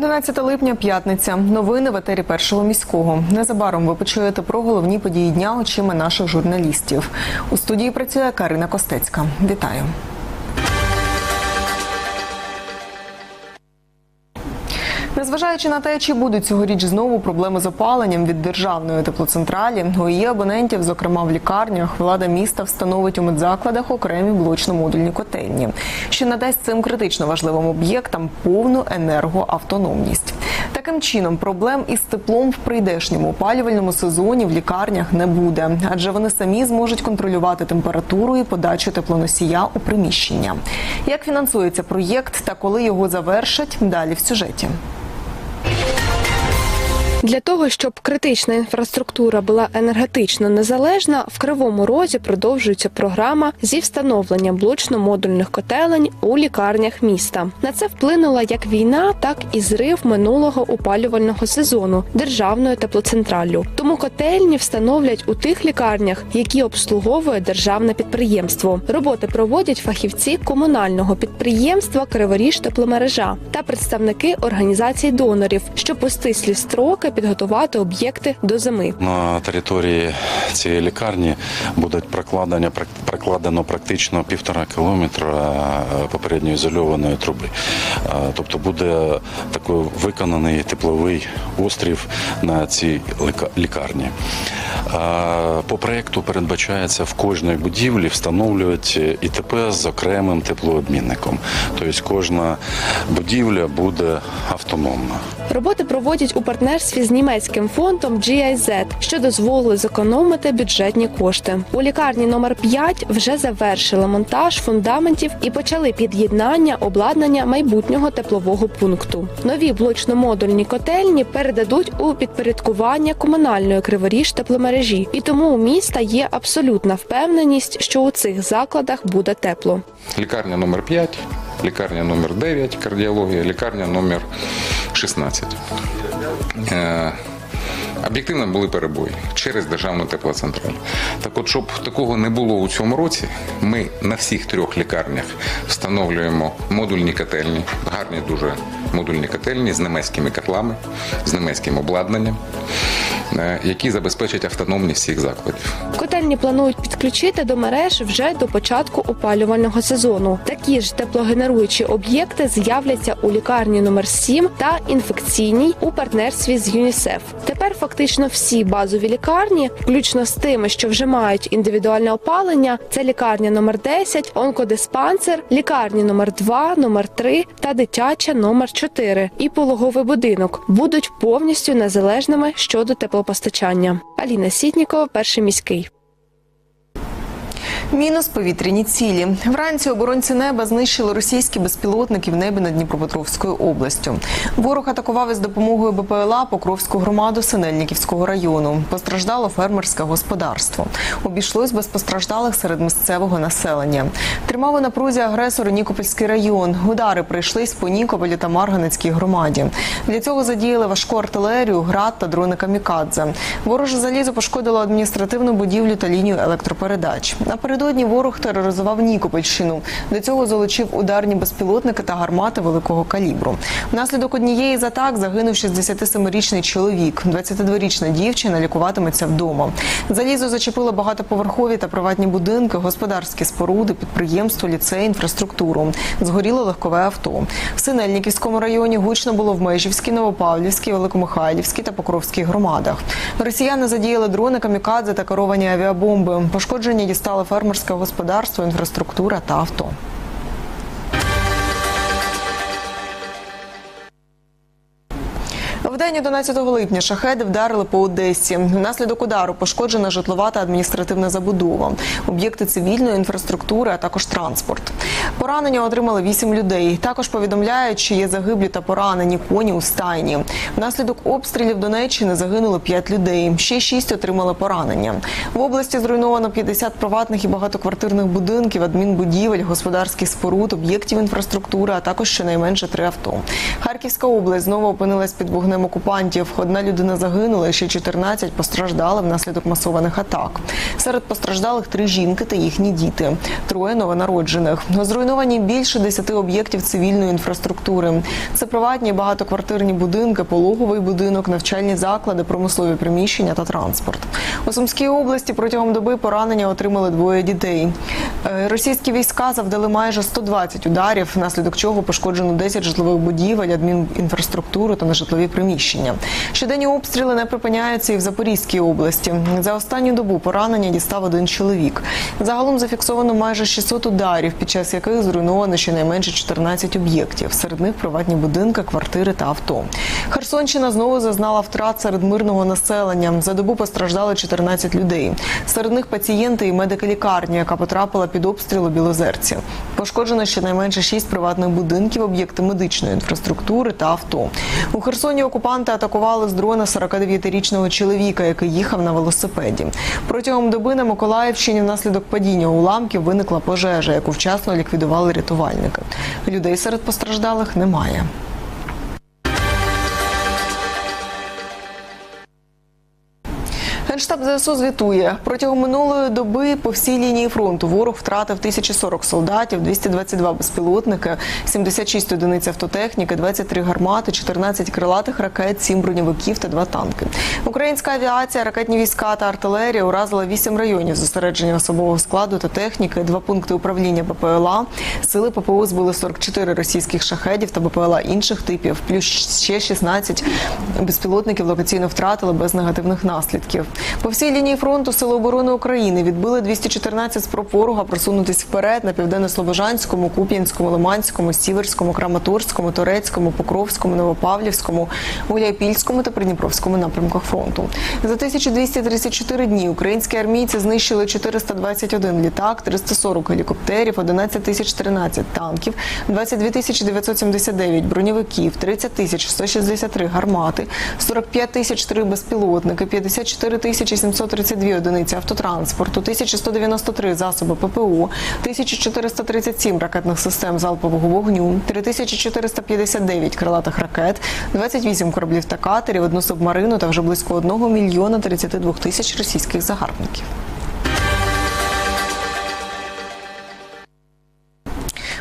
11 липня, п'ятниця. Новини в етері першого міського. Незабаром ви почуєте про головні події дня очима наших журналістів. У студії працює Карина Костецька. Вітаю. Незважаючи на те, чи будуть цьогоріч знову проблеми з опаленням від державної теплоцентралі, у її абонентів, зокрема в лікарнях, влада міста встановить у медзакладах окремі блочно-модульні котельні, що надасть цим критично важливим об'єктам повну енергоавтономність. Таким чином, проблем із теплом в прийдешньому опалювальному сезоні в лікарнях не буде, адже вони самі зможуть контролювати температуру і подачу теплоносія у приміщення. Як фінансується проєкт та коли його завершать, далі в сюжеті. Для того щоб критична інфраструктура була енергетично незалежна, в Кривому Розі продовжується програма зі встановлення блочно-модульних котелень у лікарнях міста. На це вплинула як війна, так і зрив минулого опалювального сезону державною теплоцентраллю. Тому котельні встановлять у тих лікарнях, які обслуговує державне підприємство. Роботи проводять фахівці комунального підприємства Криворіж тепломережа та представники організацій донорів, щоб у стислі строки підготувати об'єкти до зими. На території цієї лікарні будуть прокладення прокладено практично півтора кілометра е, попередньо ізольованої труби. Е, Тобто буде такий виконаний тепловий острів на цій лікарні. Е, По проєкту передбачається в кожній будівлі встановлювати ІТП з окремим теплообмінником. Тобто кожна будівля буде автономна. Роботи проводять у партнерстві з німецьким фондом GIZ, що дозволили зекономити бюджетні кошти. У лікарні номер 5 вже завершили монтаж фундаментів і почали під'єднання обладнання майбутнього теплового пункту. Нові блочно-модульні котельні передадуть у підпорядкування комунальної криворіж тепломережі, і тому у міста є абсолютна впевненість, що у цих закладах буде тепло. Лікарня номер 5, лікарня номер 9, кардіологія, лікарня номер 16. Е, Об'єктивно були перебої через державну теплоцентраль. Так от, щоб такого не було у цьому році, ми на всіх трьох лікарнях встановлюємо модульні котельні, гарні дуже модульні котельні з німецькими котлами, з німецьким обладнанням, які забезпечать автономність всіх закладів. Котельні планують підключити до мереж вже до початку опалювального сезону. Такі ж теплогенеруючі об'єкти з'являться у лікарні номер 7 та інфекційній у партнерстві з ЮНІСЕФ. Тепер фактично всі базові лікарні, включно з тими, що вже мають індивідуальне опалення, це лікарня номер 10, онкодиспансер, лікарні номер 2, номер 3 та дитяча номер 4 і пологовий будинок будуть повністю незалежними щодо теплопостачання. Аліна Сітнікова, перший міський. Мінус повітряні цілі. Вранці оборонці неба знищили російські безпілотники в небі над Дніпропетровською областю. Ворог атакував із допомогою БПЛА Покровську громаду Синельниківського району. Постраждало фермерське господарство. Обійшлось без постраждалих серед місцевого населення. Тримав у напрузі агресор Нікопольський район. Удари прийшлись по Нікополі та Марганецькій громаді. Для цього задіяли важку артилерію, град та дрони камікадзе. Вороже залізо пошкодило адміністративну будівлю та лінію електропередач. Напередодні ворог тероризував Нікопольщину. До цього залучив ударні безпілотники та гармати великого калібру. Внаслідок однієї з атак загинув 67-річний чоловік. 22-річна дівчина лікуватиметься вдома. Залізо зачепило багатоповерхові та приватні будинки, господарські споруди, підприємство, ліцей, інфраструктуру. Згоріло легкове авто. В Синельниківському районі гучно було в Межівській, Новопавлівській, Великомихайлівській та Покровській громадах. Росіяни задіяли дрони, камікадзе та керовані авіабомби. Пошкодження дістали фермерське господарство, інфраструктура та авто. В день 11 липня шахеди вдарили по Одесі. Внаслідок удару пошкоджена житлова та адміністративна забудова, об'єкти цивільної інфраструктури, а також транспорт. Поранення отримали 8 людей. Також повідомляють, що є загиблі та поранені коні у стайні. Внаслідок обстрілів Донеччини загинуло 5 людей. Ще 6 отримали поранення. В області зруйновано 50 приватних і багатоквартирних будинків, адмінбудівель, господарських споруд, об'єктів інфраструктури, а також щонайменше три авто. Харківська область знову опинилась під вогнем вторгненням окупантів. Одна людина загинула, ще 14 постраждали внаслідок масованих атак. Серед постраждалих три жінки та їхні діти, троє новонароджених. Зруйновані більше 10 об'єктів цивільної інфраструктури. Це приватні багатоквартирні будинки, пологовий будинок, навчальні заклади, промислові приміщення та транспорт. У Сумській області протягом доби поранення отримали двоє дітей. Е, Російські війська завдали майже 120 ударів, внаслідок чого пошкоджено 10 житлових будівель, адмінінфраструктуру та нежитлові приміщення. Щоденні обстріли не припиняються і в Запорізькій області. За останню добу поранення дістав один чоловік. Загалом зафіксовано майже 600 ударів, під час яких зруйновано щонайменше 14 об'єктів. Серед них приватні будинки, квартири та авто. Херсонщина знову зазнала втрат серед мирного населення. За добу постраждали 14 людей. Серед них пацієнти і медики лікарні, яка потрапила під обстріл у Білозерці. Пошкоджено щонайменше 6 приватних будинків, об'єкти медичної інфраструктури та авто. У Херсоні окупанти атакували з дрона 49-річного чоловіка, який їхав на велосипеді. Протягом доби на Миколаївщині внаслідок падіння уламків виникла пожежа, яку вчасно ліквідували рятувальники. Людей серед постраждалих немає. Генштаб ЗСУ звітує протягом минулої доби по всій лінії фронту ворог втратив 1040 солдатів, 222 безпілотники, 76 одиниць автотехніки, 23 гармати, 14 крилатих ракет, 7 броньовиків та 2 танки. Українська авіація, ракетні війська та артилерія уразила 8 районів зосередження особового складу та техніки, 2 пункти управління БПЛА. Сили ППО збили 44 російських шахедів та БПЛА інших типів, плюс ще 16 безпілотників локаційно втратили без негативних наслідків. По всій лінії фронту Сили оборони України відбили 214 спроб ворога просунутись вперед на південно-слобожанському, Куп'янському, Лиманському, Сіверському, Краматорському, Торецькому, Покровському, Новопавлівському, Гуляйпільському та Придніпровському напрямках фронту. За 1234 дні українські армійці знищили 421 літак, 340 гелікоптерів, 11 тисяч 13 танків, 22 тисячі 979 броньовиків, 30 тисяч 163 гармати, 45 тисяч 3 безпілотники, 54 тисячі 732 одиниці автотранспорту, 1193 засоби ППУ, 1437 ракетних систем залпового вогню, 3459 крилатих ракет, 28 кораблів та катерів, одну субмарину та вже близько 1 мільйона 32 тисяч російських загарбників.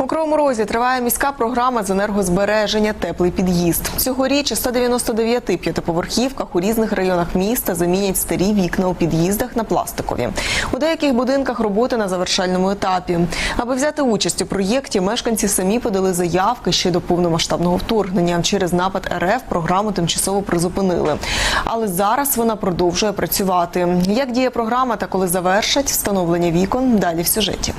У Кривому Розі триває міська програма з енергозбереження Теплий під'їзд. Цьогоріч у 199 п'ятиповерхівках у різних районах міста замінять старі вікна у під'їздах на пластикові. У деяких будинках роботи на завершальному етапі. Аби взяти участь у проєкті, мешканці самі подали заявки ще до повномасштабного вторгнення. Через напад РФ програму тимчасово призупинили. Але зараз вона продовжує працювати. Як діє програма та коли завершать встановлення вікон? Далі в сюжеті.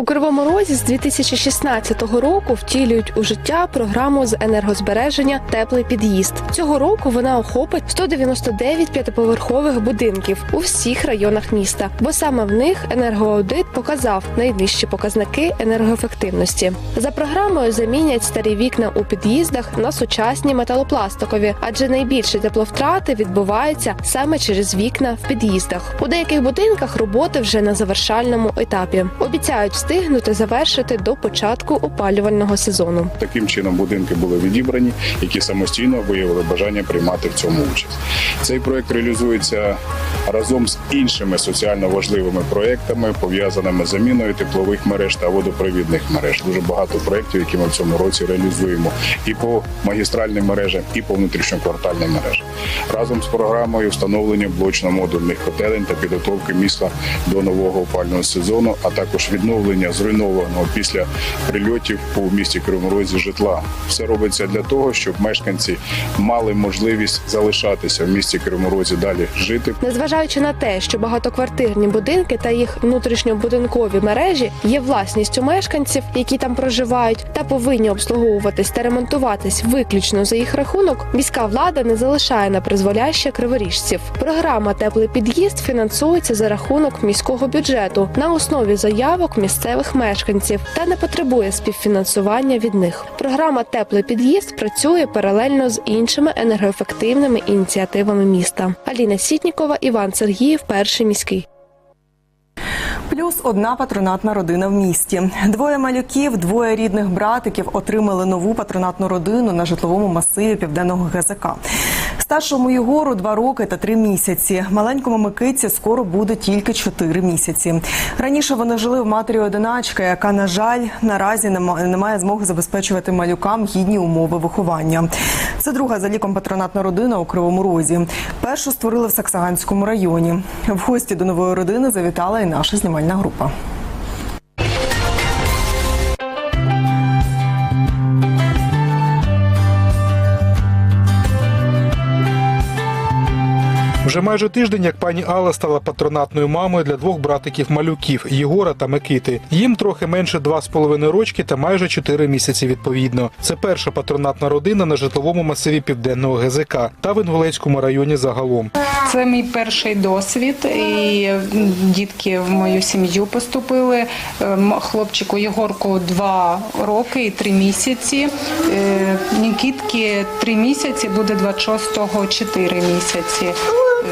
У Кривому Розі з 2016 року втілюють у життя програму з енергозбереження Теплий під'їзд. Цього року вона охопить 199 п'ятиповерхових будинків у всіх районах міста, бо саме в них енергоаудит показав найнижчі показники енергоефективності. За програмою замінять старі вікна у під'їздах на сучасні металопластикові, адже найбільші тепловтрати відбуваються саме через вікна в під'їздах. У деяких будинках роботи вже на завершальному етапі. Обіцяють встигнути завершити до початку опалювального сезону. Таким чином будинки були відібрані, які самостійно виявили бажання приймати в цьому участь. Цей проект реалізується разом з іншими соціально важливими проектами, пов'язаними з заміною теплових мереж та водопровідних мереж. Дуже багато проєктів, які ми в цьому році реалізуємо і по магістральним мережам, і по внутрішньоквартальним мережам. Разом з програмою встановлення блочно-модульних котелень та підготовки міста до нового опального сезону, а також відновлення зруйнованого після прильотів у місті Кривоморозі житла. Все робиться для того, щоб мешканці мали можливість залишатися в місті Кривоморозі далі жити. Незважаючи на те, що багатоквартирні будинки та їх внутрішньобудинкові мережі є власністю мешканців, які там проживають, та повинні обслуговуватись та ремонтуватись виключно за їх рахунок, міська влада не залишає на призволяще криворіжців. Програма Теплий під'їзд фінансується за рахунок міського бюджету на основі заявок місцевих мешканців та не потребує співфінансування від них. Програма Теплий під'їзд працює паралельно з іншими енергоефективними ініціативами міста. Аліна Сітнікова, Іван Сергіїв, перший міський. Плюс одна патронатна родина в місті. Двоє малюків, двоє рідних братиків отримали нову патронатну родину на житловому масиві південного ГЗК. Старшому Єгору два роки та три місяці. Маленькому Микиці скоро буде тільки чотири місяці. Раніше вони жили в матері одиначка, яка, на жаль, наразі не має змоги забезпечувати малюкам гідні умови виховання. Це друга за ліком патронатна родина у Кривому Розі. Першу створили в Саксаганському районі. В гості до нової родини завітала і наша знімальна група. Вже майже тиждень, як пані Алла стала патронатною мамою для двох братиків малюків Єгора та Микити. Їм трохи менше два з половиною рочки та майже чотири місяці відповідно. Це перша патронатна родина на житловому масиві південного ГЗК та в Інгулецькому районі загалом. Це мій перший досвід, і дітки в мою сім'ю поступили. Ем, Хлопчику Єгорку два роки і три місяці. Е, Нікітки три місяці, буде 26-го чотири місяці.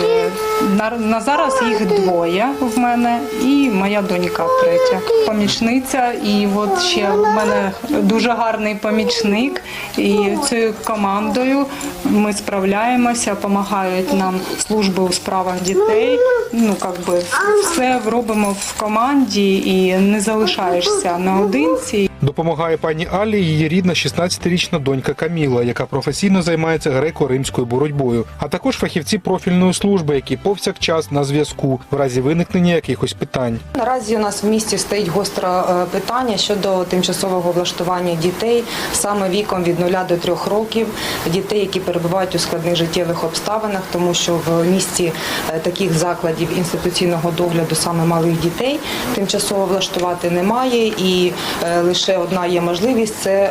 Е, На, на зараз їх двоє в мене і моя донька третя. Помічниця, і от ще в мене дуже гарний помічник. І цією командою ми справляємося, допомагають нам служби у справах дітей. Ну як би все робимо в команді і не залишаєшся наодинці. Допомагає пані Аллі її рідна 16-річна донька Каміла, яка професійно займається греко-римською боротьбою, а також фахівці профільної служби, які повсякчас на зв'язку в разі виникнення якихось питань. Наразі у нас в місті стоїть гостре е, питання щодо тимчасового влаштування дітей саме віком від 0 до 3 років, дітей, які перебувають у складних життєвих обставинах, тому що в місті е, таких закладів інституційного догляду саме малих дітей тимчасово влаштувати немає, і е, лише одна є можливість це е,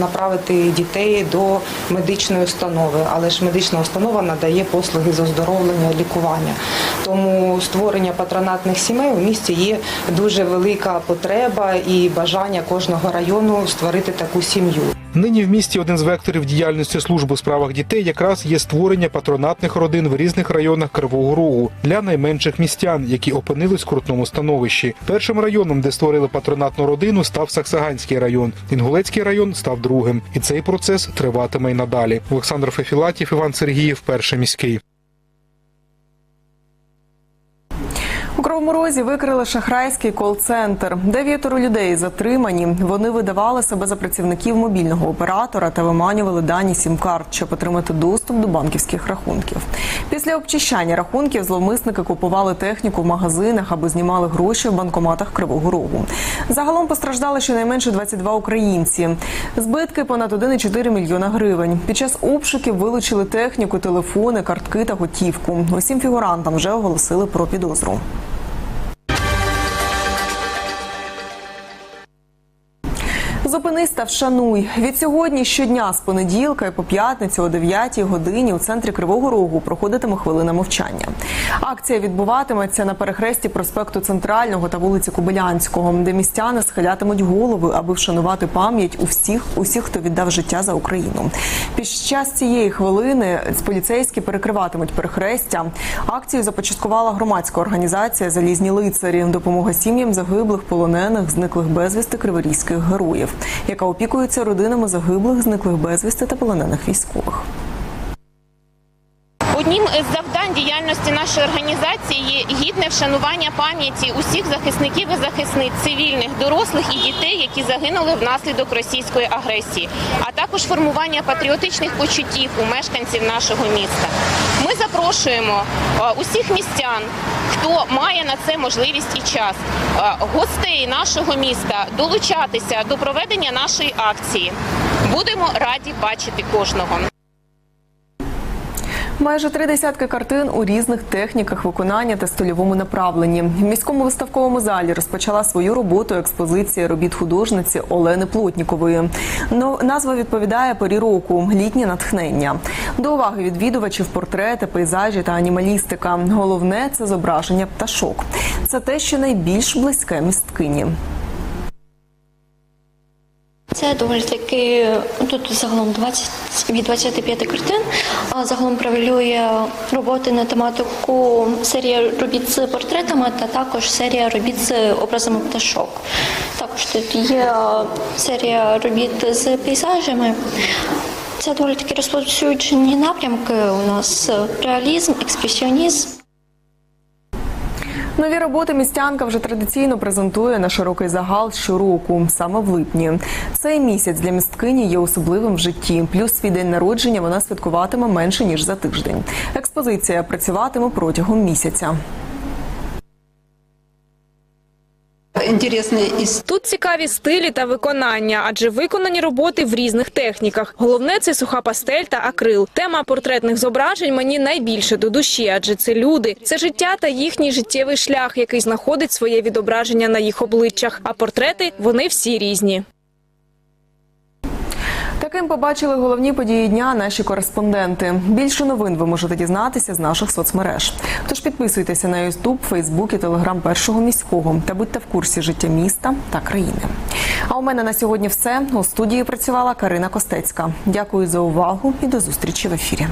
направити дітей до медичної установи. Але ж медична установа надає послуги з оздоровлення лікування. Тому створення патронатних сімей у місті є дуже велика потреба і бажання кожного району створити таку сім'ю. Нині в місті один з векторів діяльності служби у справах дітей якраз є створення патронатних родин в різних районах Кривого Рогу для найменших містян, які опинились в скрутному становищі. Першим районом, де створили патронатну родину, став Саксаганський район. Інгулецький район став другим, і цей процес триватиме й надалі. Олександр Фефілатів, Іван Сергіїв, перший міський. У Кривому Розі викрили шахрайський кол-центр. Дев'ятеро людей затримані. Вони видавали себе за працівників мобільного оператора та виманювали дані сім-карт, щоб отримати доступ до банківських рахунків. Після обчищання рахунків зловмисники купували техніку в магазинах або знімали гроші в банкоматах Кривого Рогу. Загалом постраждали щонайменше 22 українці. Збитки понад 1,4 мільйона гривень. Під час обшуків вилучили техніку, телефони, картки та готівку. Усім фігурантам вже оголосили про підозру. Зупинись та вшануй. Від сьогодні щодня з понеділка і по п'ятницю о 9 годині у центрі Кривого Рогу проходитиме хвилина мовчання. Акція відбуватиметься на перехресті проспекту Центрального та вулиці Кобилянського, де містяни схилятимуть голови, аби вшанувати пам'ять у всіх, усіх, хто віддав життя за Україну. Під час цієї хвилини поліцейські перекриватимуть перехрестя. Акцію започаткувала громадська організація Залізні лицарі допомога сім'ям загиблих, полонених, зниклих безвісти криворізьких героїв, яка опікується родинами загиблих, зниклих безвісти та полонених військових. Одним із завдань діяльності нашої організації є гідне вшанування пам'яті усіх захисників і захисниць цивільних, дорослих і дітей, які загинули внаслідок російської агресії, а також формування патріотичних почуттів у мешканців нашого міста. Ми запрошуємо е, усіх містян, хто має на це можливість і час, е, гостей нашого міста долучатися до проведення нашої акції. Будемо раді бачити кожного. Майже три десятки картин у різних техніках виконання та стильовому направленні. В міському виставковому залі розпочала свою роботу експозиція робіт художниці Олени Плотнікової. Ну, назва відповідає порі року літнє натхнення. До уваги відвідувачів портрети, пейзажі та анімалістика. Головне це зображення пташок. Це те, що найбільш близьке місткині. Це доволі таки ну, тут загалом 20, від 25 картин. А загалом превалює роботи на тематику серія робіт з портретами та також серія робіт з образами пташок. Також тут є серія робіт з пейзажами. Це доволі таки розповсюджені напрямки. У нас реалізм, експресіонізм. Нові роботи містянка вже традиційно презентує на широкий загал щороку, саме в липні. Цей місяць для місткині є особливим в житті. Плюс свій день народження вона святкуватиме менше ніж за тиждень. Експозиція працюватиме протягом місяця. Интересный из Тут цікаві стилі та виконання, адже виконані роботи в різних техніках. Головне це суха пастель та акрил. Тема портретних зображень мені найбільше до душі, адже це люди, це життя та їхній життєвий шлях, який знаходить своє відображення на їх обличчях. А портрети вони всі різні. Таким побачили головні події дня наші кореспонденти. Більше новин ви можете дізнатися з наших соцмереж. Тож підписуйтеся на Ютуб, Фейсбук і Телеграм першого міського та будьте в курсі життя міста та країни. А у мене на сьогодні все. У студії працювала Карина Костецька. Дякую за увагу і до зустрічі в ефірі.